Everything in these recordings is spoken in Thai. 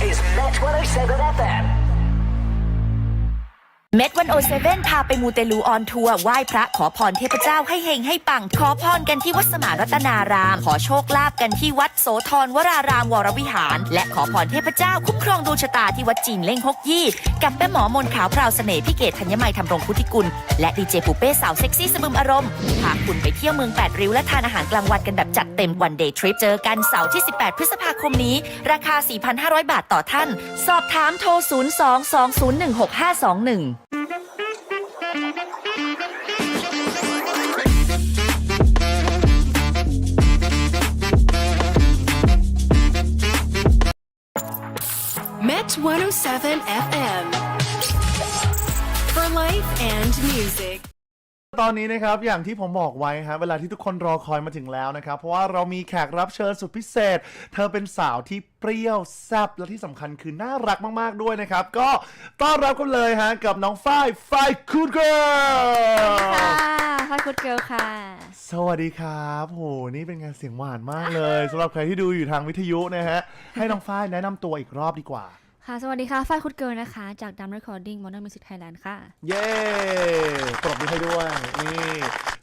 is Met 107 FM. เม็ดวันโอเซเว่นพาไปมูเตลูออนทัวร์ไหว้พระขอพรเทพเจ้าให้เฮงให้ปัง ขอพรกันที่วัดสมานรัตนาราม ขอโชคลาภกันที่วัดโสธรวรารามวรวิหาร และขอพรเทพเจ้าคุ้มครองดวงชะตาที่วัดจีนเล่งฮกยี่กับแม่หมอมนขาวพราวเสน่ห์พี่เกตธัญไมยทำรงพุทธิกุล และดีเจปูเป้สาวเซ็กซี่สะบึมอารมณ์พาคุณไปเที่ยวเมืองแปดริ้วและทานอาหารกลางวันกันแบบจัดเต็มวันเดย์ทริปเจอกันเสาร์ที่ 18 พฤษภาคมนี้ ราคา 4,500 บาทต่อท่าน สอบถามโทร 022016521 107 FM. For life and music. ตอนนี้นะครับอย่างที่ผมบอกไว้ครับเวลาที่ทุกคนรอคอยมาถึงแล้วนะครับ เพราะว่าเรามีแขกรับเชิญสุดพิเศษ เธอเป็นสาวที่เปรี้ยวแซ่บและที่สำคัญคือน่ารักมาก ๆ ด้วยนะครับ ก็ต้อนรับกันเลยฮะกับน้องฝ้ายฝ้ายคูดเกิร์ลค่ะพอดคุดเกิลค่ะ สวัสดีครับโหนี่เป็นไงเสียงหวานมากเลยสำหรับใครที่ดูอยู่ทางวิทยุนะฮะให้น้องฝ้ายแนะนำตัวอีกรอบดีกว่า ค่ะ สวัสดีค่ะ ฝ้ายคุดเกิลนะคะ จากดัมเรคคอร์ดิ้งมอนเตอร์มิวสิกไทยแลนด์ค่ะ เย้ปรบมือให้ด้วย นี่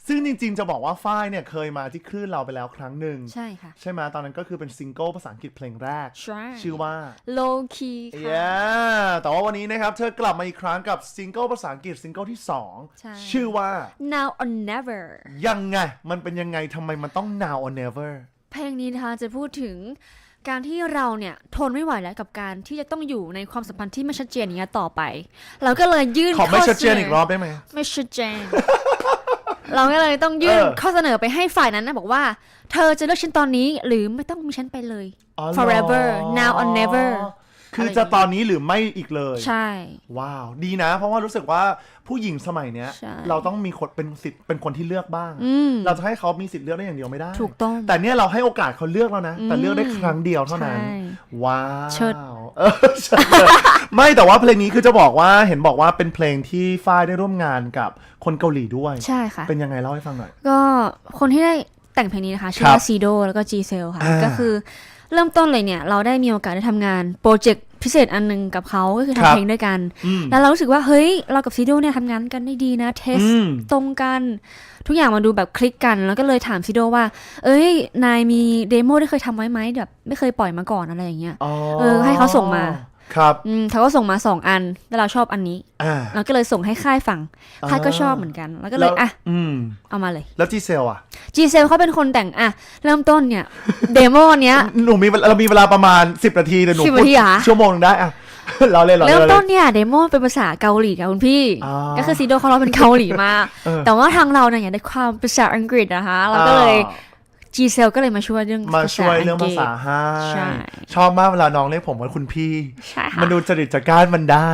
ซึ่งจริงๆ จะบอกว่าฝ้ายเนี่ยเคยมาที่คลื่นเราไปแล้วครั้งหนึ่ง ใช่ค่ะ ใช่ไหมตอนนั้นก็คือเป็นซิงเกิลภาษาอังกฤษเพลงแรก ใช่ ชื่อว่า low key ค่ะ yeah แต่ว่าวันนี้นะครับเธอกลับมาอีกครั้งกับซิงเกิลภาษาอังกฤษซิงเกิลที่ใช่2ชื่อว่า now or never ยังไง มันเป็นยังไงทำไมมันต้อง now or never เพลงนี้นะคะจะพูดถึง การที่เราเนี่ยทนไม่ไหวแล้วกับการที่จะต้องอยู่ในความสัมพันธ์ที่ไม่ชัดเจนอย่างเงี้ยต่อไป เราก็เลยยื่นขอไม่ข้ชัดเจนสอีกรอบได้ไหมไม่ชัดเจน เราก็เลยต้องยื่นเออข้อเสนอไปให้ฝ่ายนั้นนะบอกว่า เธอจะเลือกฉันตอนนี้หรือไม่ต้องมีฉันไปเลยอ๋อเหรอ forever now or never คือจะตอนนี้หรือไม่อีกเลย ใช่ ว้าว ดีนะ เพราะว่ารู้สึกว่าผู้หญิงสมัยเนี้ย ใช่เราต้องมีคนเป็นสิทธิ์เป็นคนที่เลือกบ้าง อืม เราจะให้เขามีสิทธิ์เลือกได้อย่างเดียวไม่ได้ ถูกต้อง แต่เนี่ยเราให้โอกาสเขาเลือกแล้วนะ แต่เลือกได้ครั้งเดียวเท่านั้น ใช่ว้าวเชิด เออเชิดเลยไม่แต่ว่าเพลงนี้คือจะบอกว่าเห็นบอกว่าเป็นเพลงที่ฝ้ายได้ร่วมงานกับคนเกาหลีด้วย ใช่ค่ะ เป็นยังไงเล่าให้ฟังหน่อย ก็คนที่ได้แต่งเพลงนี้นะคะ ชื่อครับว่าซีโดแล้วก็จีเซลค่ะ อ่าก็คือ เริ่มต้นเลยเนี่ย เราได้มีโอกาสได้ทำงานโปรเจกต์พิเศษอันหนึงกับเขาก็คือครัทำบเพลงด้วยกัน อืมแล้วเรารู้สึกว่าเฮ้ย เรากับซีโดเนี่ยทำงานกันได้ดีนะ เทสอืม ตรงกัน ทุกอย่างมาดูแบบคลิกกัน แล้วก็เลยถามซีโดว่า เอ้ย นายมีเดโมที่เคยทำไว้ไหมแบบไม่เคยปล่อยมาก่อนอะไรอย่างเงี้ย อ๋อ เออให้เขาส่งมา ครับอืมเขาก็ส่งมาสองอันแล้วเราชอบอันนี้อ่าเราก็เลยส่งให้ค่ายฟังค่ายก็อ่าชอบเหมือนกัน แล้วก็เลยแล้วอะอืมเอามาเลย แล้วจีเซลอะจีเซลเขาเป็นคนแต่งอะเริ่มต้นเนี่ยเดโมเนี้ยหนูมีเวลาเรามีเวลาประมาณ10นาทีเดี๋ยวหนู10พูดนาทีเหรอชั่วโมงหนึ่งได้อะเราเล่นเราเริ่เล่นมต้นเนี่ยเดโมเป็นภาษาเกาหลีค่ะคุณพี่อ่าก็คือซีโดเขาร้องเป็นเกาหลีมาเออแต่ว่าทางเราเนี่ยอยากได้ความภาษาอังกฤษนะคะเราก็เลย จีเซลก็เลยมาช่วยเรื่องมาช่วยเรื่องกภาฤษษาให้ใช่ชอบมากเวลาน้องเรียกผมว่าคุณพี่ ใช่ค่ะมันดูจริตจักร้านมันได้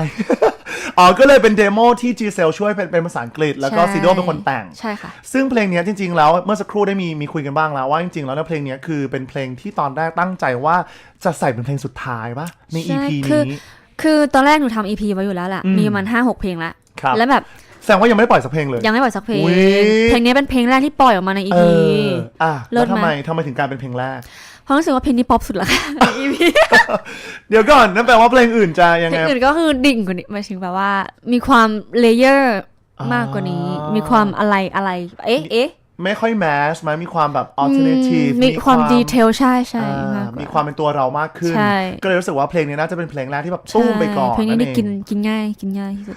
อ๋อ ก็เลยเป็นเดโมที่จีเซลช่วยเป็นเป็นภาษาอังกฤษ แล้วก็ใช่ซีโดเป็นคนแต่ง ใช่ค่ะ ซึ่งเพลงเนี้ยจริง ๆ แล้วเมื่อสักครู่ได้มีมีคุยกันบ้างแล้วว่าจริง ๆ แล้วเนยเพลงเนี้ยคือเป็นเพลงที่ตอนแรกตั้งใจว่าจะใส่เป็นเพลงสุดท้ายปะในใช่ EP คือนี้คือตอนแรกหนูทำอีพีไว้อยู่แล้วแหละอืมมีประมาณห้าหกเพลงละครับแล้วแบบ แสดงว่ายังไม่ได้ปล่อยสักเพลงเลย ยังไม่ปล่อยสักเพลง อุ๊ย เพลงนี้เป็นเพลงแรกที่ปล่อยออกมาในอีเอพี ออะเลิแล้วศทำไหม ไมทำไมถึงกลายเป็นเพลงแรก เพราะรู้สึกว่าเพลงนี้ป๊อปสุดละค่ะในอีพีเดี๋ยวก่อนนั่นแปลว่าเพลงอื่นจะยังเพลไง งอื่นก็คือดิ่งกว่านี้หมายถึงแบบว่า มีความเลเยอร์มากกว่านี้อ๋อมีความอะไรอะไร เอ๊ะเอ๊ะ ไม่ค่อยแมสไหมมีความแบบ alternative อืมมีความดีเทลใช่ใช่อ่ามากกว่ามีความเป็นตัวเรามากขึ้นใช่ก็เลยรู้สึกว่าเพลงนี้น่าจะเป็นเพลงแรกที่แบบตุ้มไปก่อนใช่เพลงนี้นั่ได้นเองกินกินง่ายกินง่ายที่สุด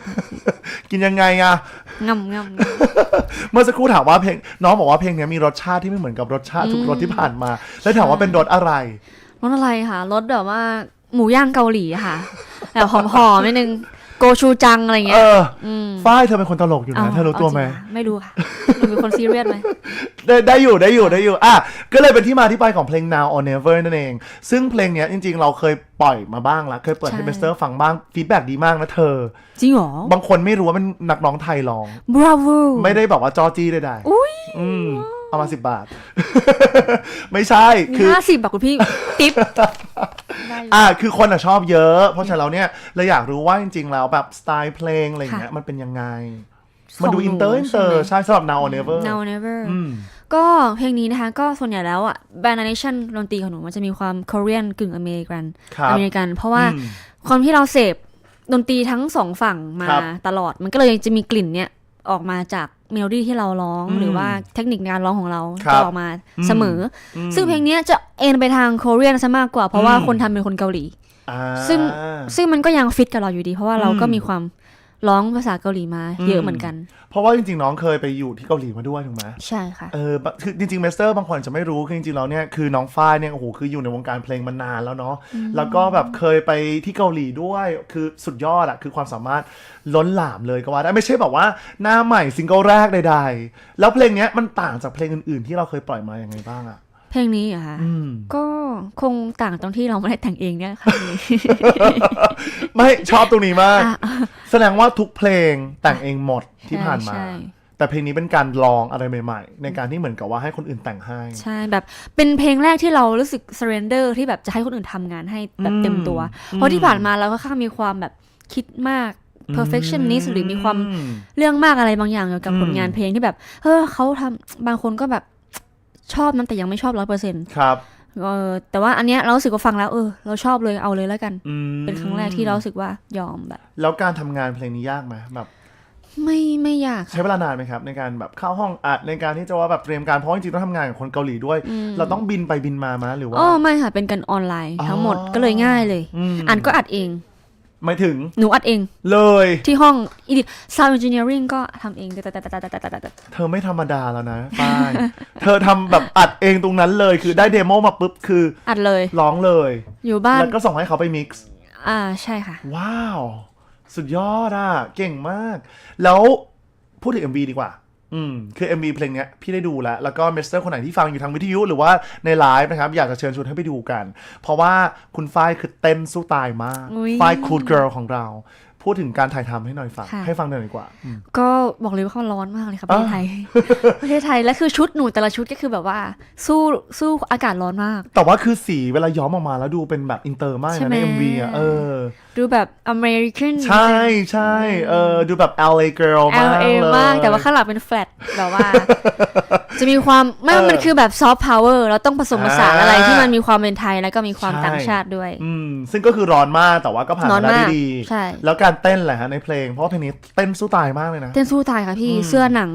กินยังไงอะงำงำงเมื่อสักครู่ถามว่าเพลงน้องบอกว่าเพลงนี้มีรสชาติที่ไม่เหมือนกับรสชาติทุกรสที่ผ่านมา แล้วถามว่าเป็นรสอะไรำรสอะไรค่ะรสแบบว่าหมูย่างเกาหลีอะค่ะแบบหอมๆนิดนึง โกชูจังอะไรเอเงี้ยอฝ้ายเธอเป็นคนตลกอยู่นะเธอรู้ตัวไหมาจงะไม่รู้ค่ะหนูเป็นคนซีเรียสไหม ได้ได้อยู่ได้อยู่ได้อยู่อะก็เลยเป็นที่มาที่ไปของเพลง now or never นั่นเอง ซึ่งเพลงเนี้ยจริง ๆ เราเคยปล่อยมาบ้างแล้วเคยเปิดให้ใช่เบสเตอร์ฟังบ้างฟีดแบ็ดีมากนะเธอ จริงเหรอบางคนไม่รู้ว่าเป็นนักร้องไทยร้อง บราโวไม่ได้บอกว่าจอจี้ใดๆอุ้ยอืมเอามาสิบบาท ไม่ใช่มีคือ ห้าสิบบาทคุณพี่ ติ๊บได้ อยู่อ่าคือคนอะชอบเยอะ เพราะฉะนั้นเราเนี่ยเราอยากรู้ว่าจริงๆแล้วแบบสไตล์เพลงอะไรอย่างเงี้ยค่ะมันเป็นยังไง มันดูของหนูอินเตอร์อินเตอร์ใช่ไหมใช่สำหรับ now or never now never อืมก็เพลงนี้นะคะ ก็ส่วนใหญ่แล้วอะแบรนด์นชั่นดนตรีของหนูมันจะมีความค o เรียนกึ่งอเมริกันครับอเมริกัน เพราะว่าอืมความที่เราเสพดนตรีทั้งสองฝั่งมาครับตลอดมันก็เลยจะมีกลิ่นเนี่ย ออกมาจากเมโลดี้ที่เราร้องอืมหรือว่าเทคนิคการร้องของเราครับจะออกมาเสมออมซึ่งเพลงเนี้ยจะเอ็นไปทางโคเรียนซะมากกว่าเพราะว่าอืมคนทำเป็นคนเกาหลีอ่าซึ่งซึ่งมันก็ยังฟิตกับเราอยู่ดี เพราะว่าเราก็อืมมีความ ร้องภาษาเกาหลีมาเยอะเหมือนกัน เพราะว่าจริงๆน้องเคยไปอยู่ที่เกาหลีมาด้วยถูกไหมใช่ค่ะเออแบบคือจริงๆเมสเตอร์บางคนอาจจะไม่รู้คือจริงๆแล้วเนี่ยคือน้องฝ้ายเนี่ยโอ้โหคืออยู่ในวงการเพลงมานานแล้วเนาะแล้วก็แบบเคยไปที่เกาหลีด้วยคือสุดยอดอะคือความสามารถล้นหลามเลยก็ว่าได้ไม่ใช่แบบว่าหน้าใหม่ซิงเกิลแรกใดๆแล้วเพลงเนี้ยมันต่างจากเพลงอื่นๆ ที่เราเคยปล่อยมาอย่างไงบ้างอะเพลงนี้เหรอะค่ะอืมก็คงต่างตรงที่เราไม่ได้แต่งเองเนี่ยค่ะไม่ชอบตรงนี้มากอะ แสดงว่าทุกเพลงแต่งเองหมดที่ผ่านมา ใช่แต่เพลงนี้เป็นการลองอะไรใหม่ ๆ ในการที่เหมือนกับว่าให้คนอื่นแต่งให้ ใช่แบบเป็นเพลงแรกที่เรารู้สึก surrender ที่แบบจะให้คนอื่นทำงานให้แบบเต็มตัวอืมเพราะที่ผ่านมาเราก็ค่อนข้างมีความแบบคิดมาก perfectionist หรือมีความอืมเรื่องมากอะไรบางอย่างเกี่ยวกับอืม ผลงานเพลงที่แบบ เออเขาทำบางคนก็แบบชอบนั้นแต่ยังไม่ชอบร้อยเปอร์เซ็นต์ครับ เออแต่ว่าอันเนี้ยเรารู้สึกว่าฟังแล้วเออเราชอบเลยเอาเลยแล้วกัน อืมเป็นครั้งแรกที่เรารู้สึกว่ายอมแบบ แล้วการทำงานเพลงนี้ยากไหมแบบไม่ไม่ยากใช้เวลานานไหมครับ ในการแบบเข้าห้องอัดในการที่จะว่าแบบเตรียมการเพราะจริงๆต้องทำงานกับคนเกาหลีด้วยเราต้องบินไปบินมามาหรือว่า อ๋อไม่ค่ะ เป็นกันออนไลน์อ๋อทั้งหมดก็เลยง่ายเลยมอันก็อัดเอง ไม่ถึง หนูอัดเอง เลยที่ห้องอีดิซาวด์เอนจิเนียริงก็ทำเองแต่แต่แต่แต่แต่แต่เธอไม่ธรรมดาแล้วนะป้ายเธอทำแบบอัดเองตรงนั้นเลย คือได้เดโมมาปุ๊บคืออัดเลยร้องเลย อยู่บ้าน แล้วก็ส่งให้เขาไปมิกซ์อ่าใช่ค่ะ ว้าว สุดยอดอะ เก่งมาก แล้วพูดถึง MV ดีกว่า อืมคือ MV เพลงเนี้ยพี่ได้ดูแล้ว แล้วก็เมสเตอร์คนไหนที่ฟังอยู่ทางวิทยุหรือว่าในไลฟ์นะครับ อยากจะเชิญชวนให้ไปดูกัน เพราะว่าคุณฝ้ายคือเต้นสู้ตายมากอุ๊ยฝ้ายคูดเกิร์ลของเรา พูดถึงการถ่ายทำให้หน่อยฟังค่ะให้ฟังหน่อยดีกว่าอืมก็บอกเลยว่าเขาร้อนมากเลยค่ะประเทศไทย ประเทศไทย แล้วคือชุดหนูแต่ละชุดก็คือแบบว่า สู้สู้อากาศร้อนมาก แต่ว่าคือสีเวลาย้อมออกมาแล้วดูเป็นแบบอินเตอร์มากใช่นะไหมใน MV อะเออ ดูแบบอเมริกันใช่ใช่เออดูแบบ LA girl มาก LA เลยมาก แต่ว่าข้างหลังเป็นแฟลตแบบว่า จะมีความไม่เออมันคือแบบซอฟต์พาวเวอร์เราต้องผสมผสานอ่าอะไรที่มันมีความเป็นไทยแล้วก็มีความใช่ต่างชาติด้วย อืมซึ่งก็คือร้อนมากแต่ว่าก็ผ่านร้อมานได้มากด้วยดีใช่แล้วการเต้นแหละฮะในเพลง เพราะว่าเพลงนี้เต้นสู้ตายมากเลยนะ เต้นสู้ตายค่ะพี่อืมเสื้อหนัง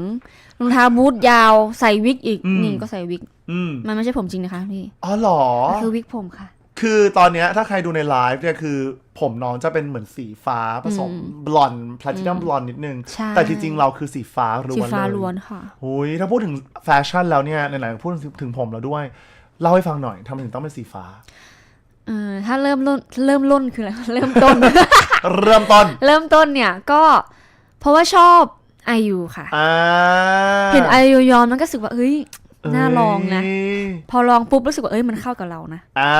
รองเท้าบูทยาวใส่วิกอีกอืม นี่ก็ใส่วิก อืมมันไม่ใช่ผมจริงนะคะพี่อ๋อเหรอคือวิกผมค่ะ คือตอนเนี้ยถ้าใครดูในไลฟ์เนี่ยคือ ผมน้องจะเป็นเหมือนสีฟ้าผสมบลอนด์พลาตินัมบลอนด์นิดนึง ใช่ แต่จริงๆเราคือสีฟ้าล้สีวนฟ้าเลยล้วนค่ะ หุยถ้าพูดถึงแฟชั่นแล้วเนี่ยไหนๆพูดถึงผมแล้วด้วย เล่าให้ฟังหน่อยทำไมถึงต้องเป็นสีฟ้า เออถ้าเริ่มต้นเริ่มต้นคืออะไรเริ่มต้น เริ่มต้น เริ่มต้นเนี่ยก็เพราะว่าชอบไอยูค่ะ อ่าเห็นไอยูยอมมันก็รู้สึกว่าเอ้ยน่าลองนะเอ้ยพอลองปุ๊บรู้สึกว่าเอ้ยมันเข้ากับเรานะอ่า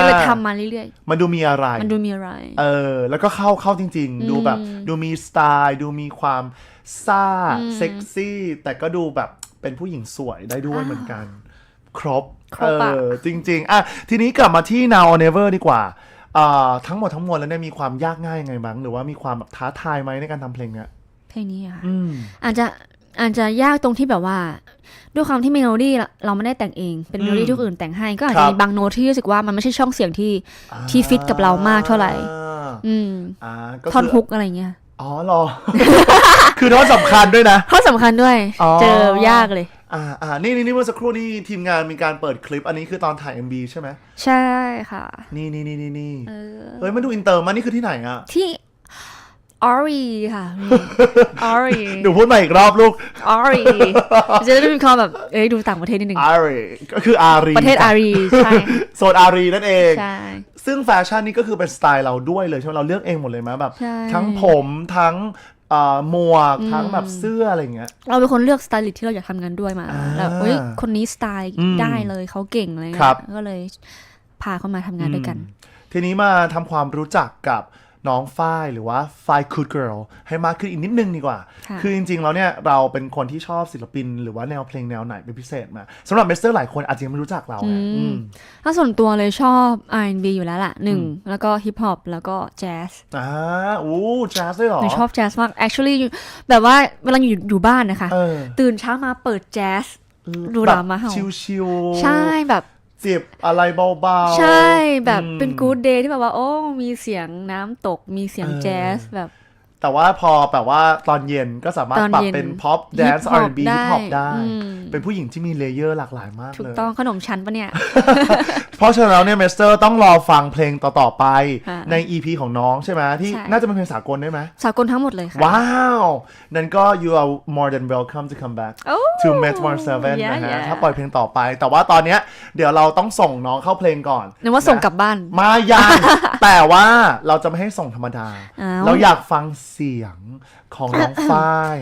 ก็เลยทำมาเรื่อยมันดูมีอะไร ๆ มันดูมีอะไร เออ แล้วก็เข้าเข้าจริง ๆ ดูแบบ ดูมีสไตล์ ดูมีความซ่าอืมเซ็กซี่ แต่ก็ดูแบบเป็นผู้หญิงสวยได้ด้วยอ่าเหมือนกัน ครบครบอะเออจริง ๆ อะ ทีนี้กลับมาที่ now or never ดีกว่าอ่าทั้งหมดทั้งมวลแล้วเนี่ยมีความยากง่ายยังไงบ้าง หรือว่ามีความแบบท้าทายไหมในการทำเพลงเนี้ยเพลงนี้อะค่ะอืมอาจจะอาจจะยากตรงที่แบบว่า ด้วยความที่เมโลดี้เราเราไม่ได้แต่งเองเป็นเมโลดี้อืมที่คนอื่นแต่งให้ก็อาจครัจะบมีบางโน้ตที่รู้สึกว่ามันไม่ใช่ช่องเสียงที่ที่ฟิตกับเรามากเท่าไหร่ อืมอ่าก็ท่อนคือฮุกอะไรเงี้ย อ๋อเหรอ คือท่อนสำคัญด้วยนะ ข้อสำคัญด้วย อ๋อ เจอยากเลย อ่าอ่านี่นี่นี่เมื่อสักครู่นี่ทีมงานมีการเปิดคลิป อันนี้คือตอนถ่าย MB ใช่ไหมใช่ค่ะ นี่นี่นี่นี่นี่เออเฮ้ยมันดูอินเตอร์มากนี่คือที่ไหนอะที่ ออรีค่ะออรีหนูพูดมาอีกรอบลูกออรีจะได้มีความแบบ เอ้ยดูต่างประเทศนิดนึงอารีก็คืออารี ประเทศอารี ใช่ โซนอารีนั่นเอง ใช่ ซึ่งแฟชั่นนี่ก็คือเป็นสไตล์เราด้วยเลยใช่ไหมเราเลือกเองหมดเลยไหมแบบใช่ทั้งผมทั้งเอ่อหมวกทั้งแบบเสื้ออะไรอย่างเงี้ย เราเป็นคนเลือกสไตลิสต์ที่เราอยากทำงานด้วยมาอ่าแล้วเฮ้ยคนนี้สไตล์อืมได้เลยเขาเก่งอะไรครัเงี้บยก็เลยพาเขามาทำงานด้วยกัน ทีนี้มาทำความรู้จักกับ น้องฝ้ายหรือว่าฝ้ายคูดเกิร์ลให้มากขึ้นอีกนิดนึงดีกว่าค่ะคือจริงๆแล้วเนี่ยเราเป็นคนที่ชอบศิลปิน หรือว่าแนวเพลงแนวไหนเป็นพิเศษมาสำหรับเมสเตอร์หลายคนอาจจะยังไม่รู้จักเราไงอืมถ้าส่วนตัวเลยชอบ R&B อยู่แล้วล่ะหนึ่งแล้วก็ฮิปฮอปแล้วก็แจ๊สอ่าอู้แจ๊สด้วยเหรอหนูชอบแจ๊สมาก actually อยู่แบบว่าเวลาอยู่อยู่บ้านนะคะเออตื่นเช้ามาเปิดแจ๊สดูแบราบมาเห่าชิวๆใช่แบบ จิบอะไรเบาๆ ใช่แบบอืมเป็นกู๊ดเดย์ที่แบบว่า โอ้ มีเสียงน้ำตกมีเสียงเออแจ๊สแบบ แต่ว่าพอแบบว่าตอนเย็นก็สามารถตอนปรับเย็นเป็นพ็อปแดนซ์ hip อา hop ร์บีได้ฮิปฮอปได้อืมเป็นผู้หญิงที่มีเลเยอร์หลากหลายมากถูกเลยต้องขนมชั้นปะเนี่ย เพราะฉะนั้นแล้วเนี่ยเมสเตอร์ต้องรอฟังเพลงต่อ ๆ ไปค่ะใน EP ของน้องใช่ไหมที่ใช่น่าจะเป็นเพลงสากลได้ไหมสากลทั้งหมดเลยค่ะ ว้าว นั่นก็ you are more than welcome to come back โอ้ to Met 17 yeah, นะฮะ yeah ถ้าปล่อยเพลงต่อไป แต่ว่าตอนเนี้ยเดี๋ยวเราต้องส่งน้องเข้าเพลงก่อนนึกว่าส่งนะกลับบ้านมายังแต่ว่าเราจะไม่ให้ส่งธรรมดาอ้าวเราอยากฟังเสียงของน้องฝ้าย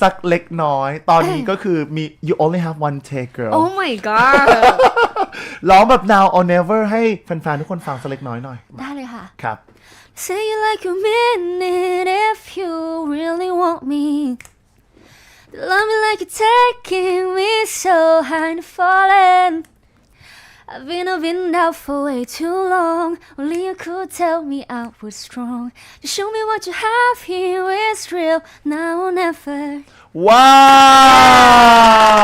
สักเล็กน้อย ตอนนี้ก็คือมี you only have one take girl Oh my god ร้องแบบ now or never ให้แฟนๆ ทุกคนฟังสักเล็กน้อยหน่อย ได้เลยค่ะ ครับ Say it like you mean it if you really want me. Love me like you're taking me so high and falling. I've been a and out for way too long. Only you could tell me I was strong. Just show me what you have here is real, now or never. Wow!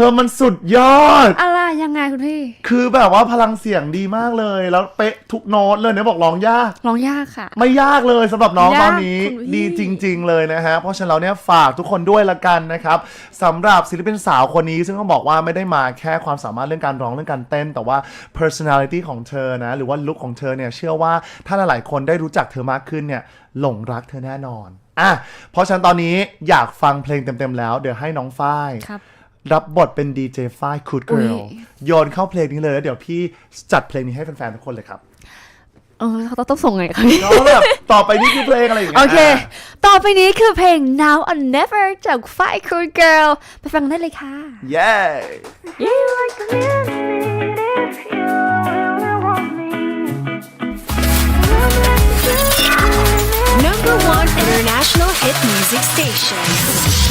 ธอมันสุดยอด อะไรยังไงคุณพี่ คือแบบว่าพลังเสียงดีมากเลย แล้วเป๊ะทุกโน้ตเลยเนี่ยบอกร้องยาก ร้องยากค่ะ ไม่ยากเลยสำหรับน้องยากตอนนี้คุณพี่ดีจริง ๆ เลยนะฮะ เพราะฉะนั้นเราเนี่ยฝากทุกคนด้วยละกันนะครับสำหรับศิลปินสาวคนนี้ ซึ่งต้องบอกว่าไม่ได้มาแค่ความสามารถเรื่องการร้องเรื่องการเต้น แต่ว่า personality ของเธอนะ หรือว่าลุคของเธอเนี่ยเชื่อว่าถ้าหลายๆคนได้รู้จักเธอมากขึ้นเนี่ยหลงรักเธอแน่นอนอะเพราะฉะนั้นตอนนี้อยากฟังเพลงเต็มๆแล้ว เดี๋ยวให้น้องฝ้ายครับ รับบทเป็นดีเจฝ้ายคูดเกิลอุ๊ยโยนเข้าเพลงนี้เลยแล้วเดี๋ยวพี่จัดเพลงนี้ให้แฟนๆทุกคนเลยครับเออเขาต้องส่งไงคะพี่แล้วแบบต่อไปนี่คือเพลงอะไรอย่างเงี้ยโอเค ต่อไปนี้คือเพลง Now or Never จาก Fight Cool Girl ไปฟังได้เลยค่ะ เย้ Number one international hit music station.